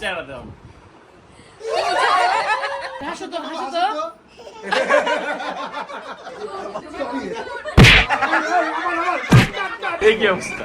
চেহারা দাও হাসো তো হাসো তো। এই কি অবস্থা?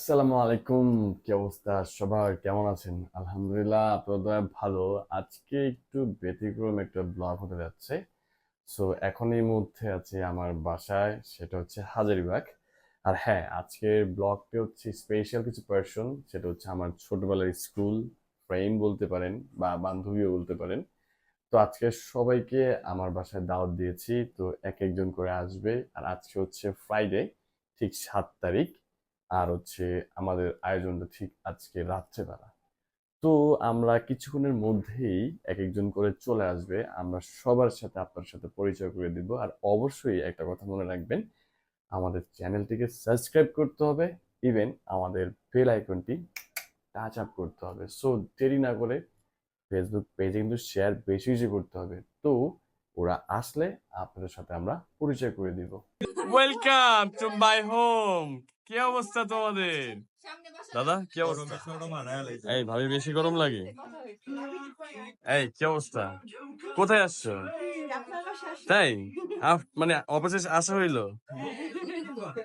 আসসালামু আলাইকুম, কি অবস্থা সবার? কেমন আছেন? আলহামদুলিল্লাহ আপনাদের ভালো। আজকে একটু ব্যতিক্রম একটা ব্লগ হতে যাচ্ছে। সো এখন এই মুহূর্তে আছে আমার বাসায়, সেটা হচ্ছে হাজারিবাগ। আর হ্যাঁ আজকের ব্লগটি হচ্ছে স্পেশাল কিছু পার্সন সেটা হচ্ছে আমার ছোটবেলার স্কুল ফ্রেন্ড বলতে পারেন বা বান্ধবীও বলতে পারেন। তো আজকে সবাইকে আমার বাসায় দাওয়াত দিয়েছি। তো এক একজন করে আসবে। আর আজকে হচ্ছে ফ্রাইডে ঠিক সাত তারিখ। আর হচ্ছে আমাদের আয়োজনটা ঠিক আজকে রাত্রেবেলা। তো আমরা কিছুক্ষণের মধ্যেই এক একজন করে চলে আসবে। আমরা সবার সাথে আপনার সাথে পরিচয় করে দিব। আর অবশ্যই একটা কথা মনে রাখবেন, আমাদের চ্যানেলটিকে সাবস্ক্রাইব করতে হবে। ইভেন আমাদের বেল আইকনটি টাচ আপ করতে হবে। সো দেরি না করে ফেসবুক পেজে কিন্তু শেয়ার বেশি বেশি করতে হবে। তো ওরা আসলে আপনাদের সাথে আমরা পরিচয় করে দিব। ওয়েলকাম টু মাই হোম কি অবস্থা তোমাদের? দাদা কি অবস্থা? এই ভাবি বেশি গরম লাগে। এই কি অবস্থা? কোথায় আসছো? তাই? মানে অবশেষে আসা হইল?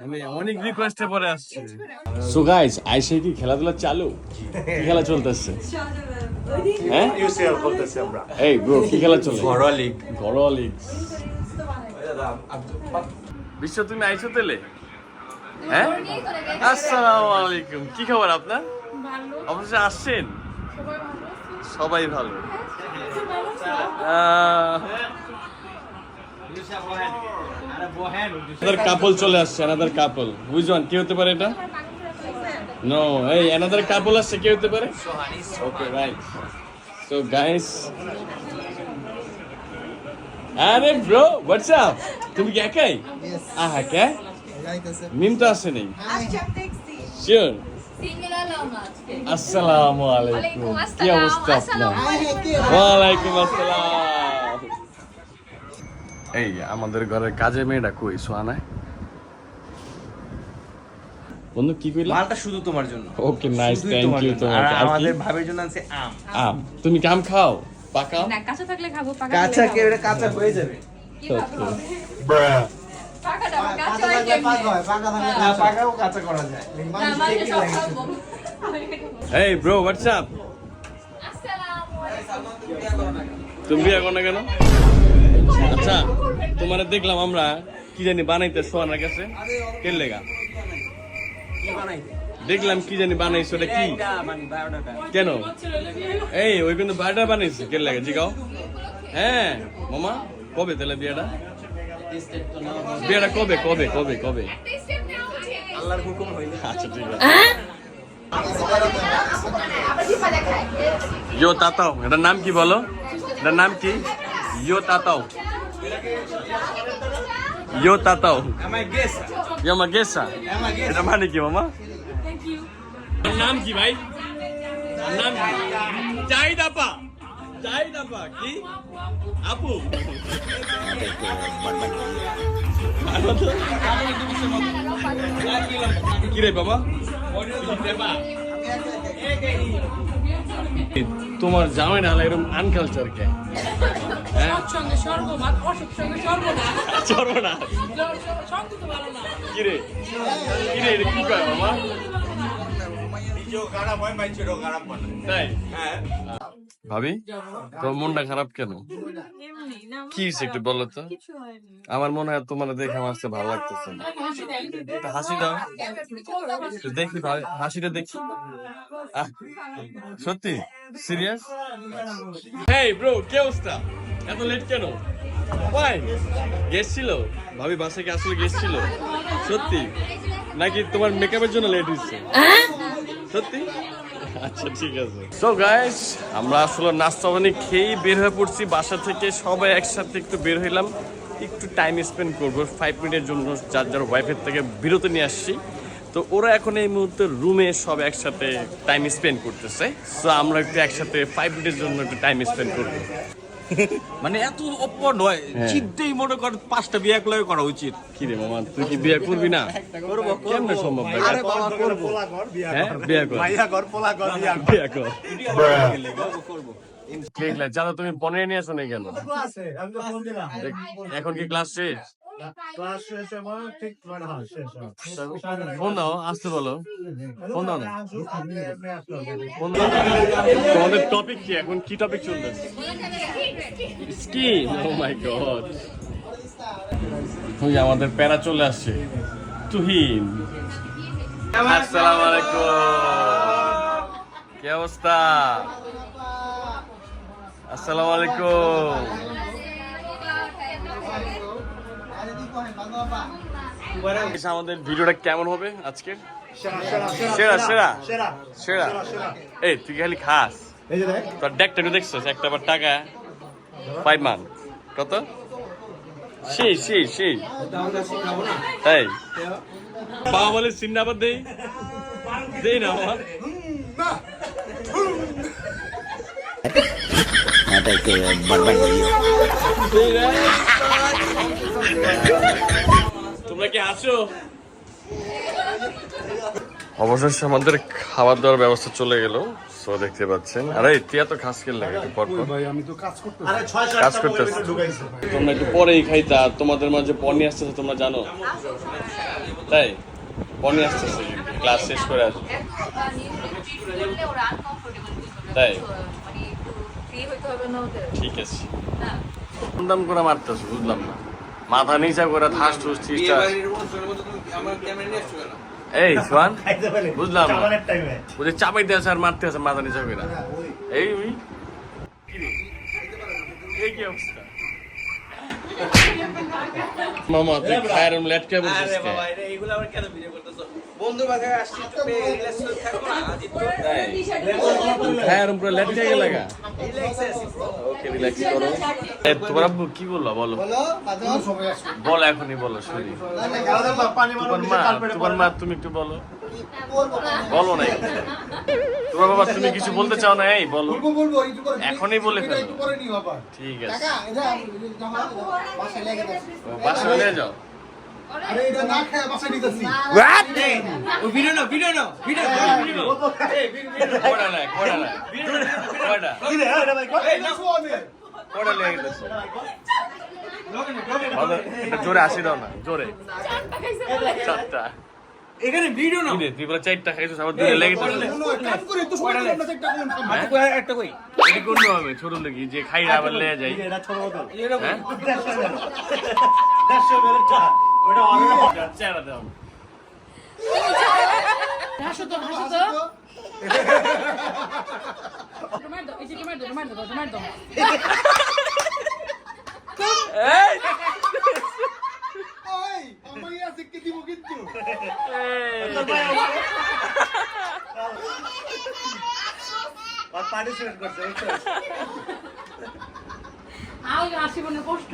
আমি অনেক রিকোয়েস্টে পরে আসছি। সো গাইস আইসে কি খেলাধুলা চালু? কি খেলা চলতেছে? হ্যাঁ? ইউসিএল বলতেছি আমরা। এই ব্রো কি খেলা চলে? ঘরোয়া লিগ ঘরোয়া লিগ বিশ্ব তুমি আইছো তেলে হ্যাঁ? আসসালামু আলাইকুম। কি খবর আপনার? অবশ্যই আসছেন? সবাই ভালো couple চলে আসছে another couple which one কি হতে পারে এটা? নো এই couple আসছে কি হতে পারে? ওকে রাইট সো গাইস আরে ব্রো হোয়াটস আপ তুমি কি একাই? আহা কে? মিম তো আসে নেই? শিওর আসসালামু আলাইকুম। কি অবস্থা আপনার? ওয়ালাইকুম আসসালাম। এই আমাদের ঘরের কাজে মেয়েটা কই? সোয়ানায় বন্ধু কি কইলা? মালটা শুধু তোমার জন্য। Okay nice thank you. আর আমাদের ভাবির জন্য আছে আম। আম। তুমি কি আম খাও? পাকাও না কাঁচা থাকলে খাব পাকা কাঁচা থাকলে কে? খাব। এটা কাঁচা হয়ে যাবে? ব্রা পাকা এই ব্রো হোয়াটস আপ আসসালামু আলাইকুম। তুমি বিয়ে করো না কেন? আচ্ছা তোমার দেখলাম আমরা কি জানি বানাইতে সোয়ানার কাছে? কে লেগা দেখলাম কি জানি বানাইছো ওটা কি? কেন? এই ওই কিন্তু বায়োডা বানাইছে কে লাগে জিগাও? হ্যাঁ মামা কবে তাহলে বিয়েটা? বিয়েটা কবে কবে কবে কবে। আল্লাহর হুকুম হইলে। আচ্ছা ঠিক আছে। ইয়ো তাতাও এটার নাম কি বলো? এটার নাম কি? ইয়ো তাতাও। ইয়ো তাতাও। আমার গেস ইয়ো মা গেসা। এটা মানে কি মামা? নাম কি ভাই? নাম জাহিদ আপা জাহিদ আপা কি আপু কি রে বাবা তোমার জামাই না এরকম আনকালচার কে? হ্যাঁ? না? না। কি হয় হ্যাঁ ভাবি? তোর মনটা খারাপ কেন? কি একটু বলো তো। আমার মনে হয় তোমার দেখে আমার কাছে ভালো লাগতেছে না। হাসি দাও। দেখি হাসিটা দেখি। সত্যি? সিরিয়াস? হেই ব্রো কি অবস্থা? এত লেট কেন? ওয়াই ছিল? ভাবি বাসায় কি আসলে ছিল? সত্যি? নাকি তোমার মেকআপের জন্য লেট হচ্ছে সত্যি? আচ্ছা ঠিক আছে। সো গাইস আমরা আসলে নাস্তা পানি খেয়েই বের হয়ে পড়ছি। বাসা থেকে সবাই একসাথে একটু বের হইলাম। একটু টাইম স্পেন্ড করব। ফাইভ মিনিটের জন্য যার যার ওয়াইফের থেকে বিরতি নিয়ে আসছি। তো ওরা এখন এই মুহূর্তে রুমে সব একসাথে টাইম স্পেন্ড করতেছে। সো আমরা একটু একসাথে ফাইভ মিনিটের জন্য একটু টাইম স্পেন্ড করব। মানে এত অপর নয়। হ্যাঁ। চিন্তেই মনে কর পাঁচটা বিয়ে একলাই করা উচিত। কি রে মামা তুই কি বিয়ে করবি না? করব কেমনে সম্ভব ভাই? আরে বাবা করব। হ্যাঁ বিয়ে কর। বিয়ে কর। করব দেখলে জানো তুমি পনেরো নিয়ে আসো না কেন এখন কি ক্লাস শেষ? ফোন দাও আসতে বলো ফোন দাও না তোমাদের টপিক কি এখন? কি topic scheme oh my god ওই আমাদের প্যারা চলে আসছে। তুহিন। আসসালামু আলাইকুম। কি অবস্থা? আসসালামু আলাইকুম। আমাদের ভিডিওটা কেমন হবে আজকে? সেরা সেরা সেরা এই তুই খালি খাস? তোর ডেকটা একটু দেখছিস একটা বার টাকা। ফাইভ মান কত? সেই সেই সেই। তাই? বাবা বলে সিন্না আবার দেই। দেই না আমার দেই না। তোমরা কি আসো অবশেষে আমাদের খাবার দাওয়ার ব্যবস্থা চলে গেল সো দেখতে পাচ্ছেন। আরে তুই এত খাস খেল লাগে একটু পর। পর কাজ করতেছে তোমরা একটু পরেই খাইতা তোমাদের মাঝে পনি আসতেছে তোমরা জানো? তাই? পনি আসতেছে ক্লাস শেষ করে আসো। তাই? ঠিক আছে। দাম করে মারতেছো বুঝলাম না। মাথা নিচা করে থাস ঠুস ঠিস আমার ক্যামেরা নিয়ে আসছো কেন? এই সোয়ান বুঝলাম না। বুঝে চাপাই দেওয়া আর মারতে আছে মাথা নিচা করে। এই ওই। কি রে? এই কি অবস্থা? মামা তুই খায়ের লেটকে বলছিস? এইগুলো আবার কেন ভিডিও করতেছো? আসছি একটু রিল্যাক্স না ওকে রিল্যাক্স করো। তোমার আব্বু কি বলল বলো। বলো এখনই বলো শুনি। তোমার মা তোমার মা তুমি একটু বলো। বলো না তোমার বাবা তুমি কিছু বলতে চাও না? এই বলো। এখনই বলে ফেলো। ঠিক আছে। ও, বাসায় নিয়ে যাও ও ভিডিও নাও ভিডিও নাও ভিডিও নাই কয়টা নাই কয়টা কয়টা লেগে ভালো, জোরে আসি দাও না জোরে। চারটা এখানে ভিডিও কি তুই বলে চারটা খাইছিস আবার দুটো লেগে গেছে। একটা কই? এটি কোন হবে ছোট লেগে যে খাই আবার লেগে যাই হ্যাঁ চেহারা দাও হাসো তো হাসো তো তোমার দাও এই যে তোমার দাও তোমার দাও তোমার দাও এই আও আসি কষ্ট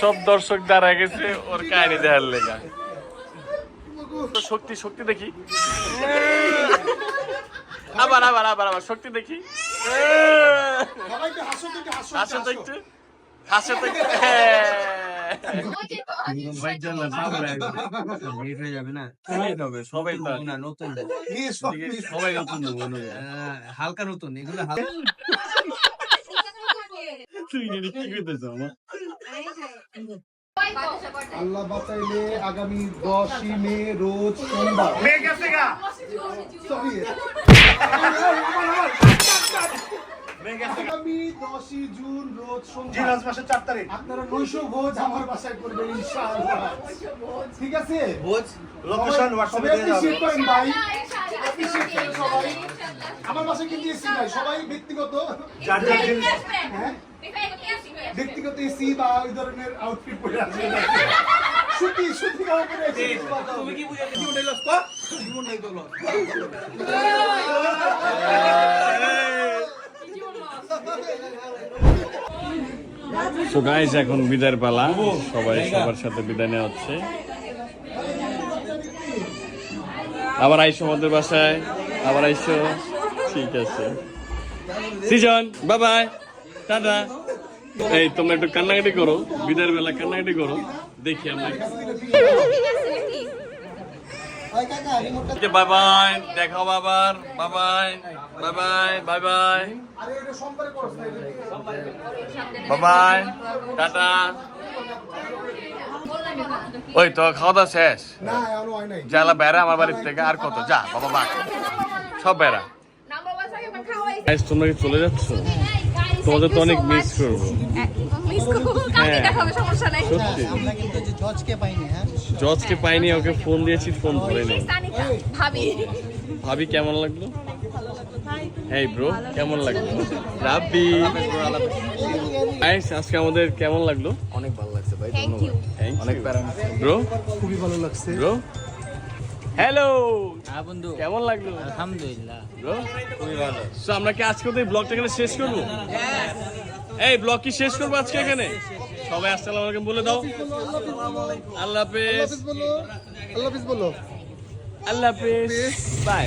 সব দর্শক দাঁড়া গেছে ওর কাহিনী দেখার লেগা। তো শক্তি শক্তি দেখি। আবার আবার আবার আবার শক্তি দেখি। হাসো তো একটু। হাসো তো একটু। সবাই না নতুন সবাই নতুন হালকা নতুন এগুলো আল্লাহ বাঁচাইলে আগামী দশই মে রোজ সোমবার. আগামী দশই জুন রোজ সোমবার মাসের চার তারিখ। আপনারা নৈশ ভোজ আমার বাসায় করবেন ইনশাআল্লাহ। ঠিক আছে? বোঝ লোকেশন হোয়াটসঅ্যাপে দিয়ে দাও করেন ভাই। appreciate করেন সবাই। আমার বাসায় কিন্তু এসি নাই সবাই ব্যক্তিগত। হ্যাঁ? ব্যক্তিগত এসি বা ওই ধরনের আউটফিট পরে আসবে সুতি সুতি কাপড় পরে আছি। তুমি কি বুঝে জীবনটাই লস। কর জীবনটাই তো লস। সো গাইস এখন বিদায়ের পালা। সবাই সবার সাথে বিদায় নেওয়া হচ্ছে। আবার আইসো আমাদের বাসায়। আবার আইসো। ঠিক আছে। সিজন বাই বাই টাটা। এই, তোমরা একটু কান্নাকাটি করো। বিদায়ের বেলা কান্নাকাটি করো। দেখি আমরা বাই বাই দেখাও আবার bye bye bye bye bye bye. আরে এটা সোমবারে করছ না, এটা- বাই বাই টাটা। ওই তো খাওয়া দাওয়া শেষ। যালা বেড়া আমার বাড়ির থেকে আর কত? যা বাবা বাক সব বেড়া। তোমরা কি চলে যাচ্ছ? তোমাদের তো অনেক মিস করব। মিস করব কালকে হ্যাঁ। দেখা হবে সমস্যা নাই। সত্যি। আমরা কিন্তু যে জজকে পাইনি হ্যাঁ? জজকে পাইনি ওকে ফোন দিয়েছি ফোন ধরে নেই ভাবি। ভাবি কেমন লাগল? এই ব্রো কেমন লাগল? রাব্বি। আজকে আমাদের কেমন লাগল? অনেক ভালো লাগছে ভাই ইউ অনেক ব্রো? খুবই ভালো লাগছে। ব্রো? হ্যালো হ্যাঁ বন্ধু। কেমন লাগল? আলহামদুলিল্লাহ। ব্রো খুবই ভালো। সো আমরা কি আজকে তো এই ব্লগটা এখানে শেষ করব? এই ব্লগ কি শেষ করব আজকে এখানে? সবাই আসসালামু আলাইকুম বলে দাও। আল্লাহ হাফেজ। বলো। আল্লাহ হাফিজ বলো। আল্লাহ হাফেজ। বাই